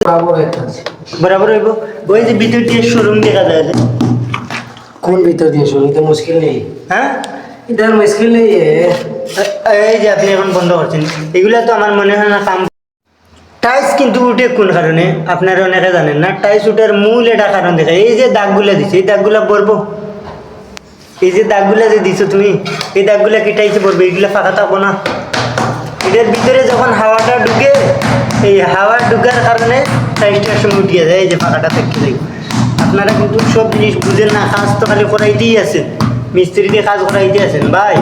বরাবর হইব। ওই যে ভিতর দিয়ে শোরুম দেখা যায়। কোন ভিতর দিয়ে শুনি তো মুশকিল নেই। হ্যাঁ? ইধার মুশকিল নেই এই যে আপনি এখন বন্ধ করছেন এগুলা তো আমার মনে হয় না কাম টাইস কিন্তু উঠে কোন কারণে? আপনারা অনেকে জানেন না টাইস উঠার মূল এটা কারণ দেখা। এই যে দাগগুলা দিছে এই দাগগুলা পরবো। এই যে দাগগুলা যে দিছো তুমি এই দাগগুলা কি টাইসে পড়বে এগুলা ফাঁকা থাকব না। এটার ভিতরে যখন হাওয়াটা ঢুকে এই হাওয়া ঢুকার কারণে টাইসটার সঙ্গে উঠিয়ে যায় এই যে ফাঁকাটা থাকতে যায় আপনারা কিন্তু সব জিনিস বুঝেন না কাজ তো খালি করাইতেই আছেন। মিস্ত্রি দিয়ে কাজ করাইতে আছেন। ভাই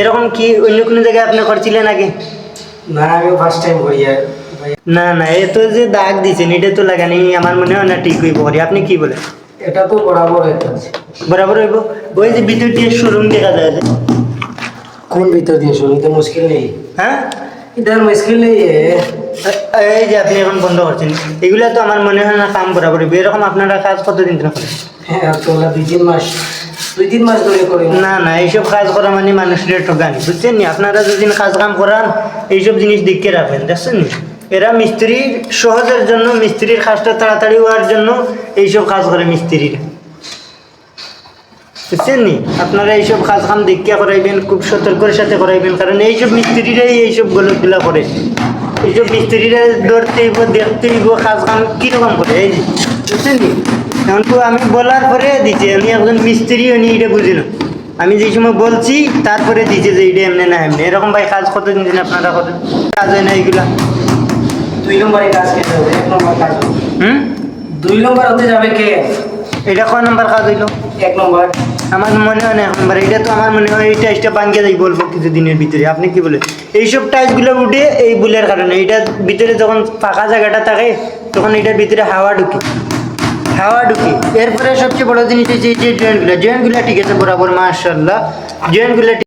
এরকম কি অন্য কোনো জায়গায় আপনি করছিলেন আগে? না আমি ফার্স্ট টাইম করি না না এ তো যে দাগ দিছেন এটা তো লাগানি আমার মনে হয় না ঠিক হইব আপনি কি বলেন? এটা তো বরাবর বরাবর হইব? ওই যে ভিতর দিয়ে শোরুম দেখা যায় যে। কোন ভিতর দিয়ে শুনি তো মুশকিল নেই। হ্যাঁ? মুশকিল নেই এ। এই যে আপনি এখন বন্ধ করছেন এগুলা তো আমার মনে হয় না কাম বরাবর হইব এরকম আপনারা কাজ কতদিন ধরে করেন? হ্যাঁ তোলা দুই তিন মাস দুই তিন মাস ধরে করি। না না এইসব কাজ করা মানে মানুষের ঠকানি বুঝছেন নি? আপনারা যদি কাজ কাম করান এইসব জিনিস দেখে রাখবেন দেখছেন এরা মিস্ত্রির সহজের জন্য মিস্ত্রির কাজটা তাড়াতাড়ি হওয়ার জন্য এইসব কাজ করে মিস্ত্রিরা। বুঝছেন নি? আপনারা এইসব কাজ কাম দেখিয়া করাইবেন খুব সতর্কের সাথে করাইবেন কারণ এইসব মিস্ত্রিরাই এইসব গলতগুলা করে। এইসব মিস্ত্রিরা ধরতে হইব দেখতে হইব কাজ কাম কীরকম করে এই যে বুঝছেন নি? এখন তো আমি বলার পরে দিচ্ছে আমি একজন মিস্ত্রি উনি এটা বুঝি না আমি যে সময় বলছি তারপরে দিচ্ছে যে এটা এমনি না এমনি। এরকম ভাই কাজ কত দিন আপনারা করেন? কাজ হয় না এইগুলা। দুই নম্বরে কাজ খেতে হবে এক নম্বর কাজ। হুম? দুই নম্বর হতে যাবে কে? এটা কয় নাম্বার কাজ হইল? এক নম্বর। আমার মনে হয় না এখন এটা তো আমার মনে হয় এই টাইসটা ভাঙ্গে যাই বলব কিছুদিনের ভিতরে। আপনি কি বলেন? এইসব টাইসগুলো উঠে এই বুলের কারণে, এইটার ভিতরে যখন ফাঁকা জায়গাটা থাকে, তখন এটার ভিতরে হাওয়া ঢুকে। হাওয়া ঢুকে। এরপরে সবচেয়ে বড় জিনিস হচ্ছে এই যে জয়েন্টগুলো জয়েন্টগুলো ঠিক আছে, বরাবর মার্শাল্লাহ জয়েন্টগুলো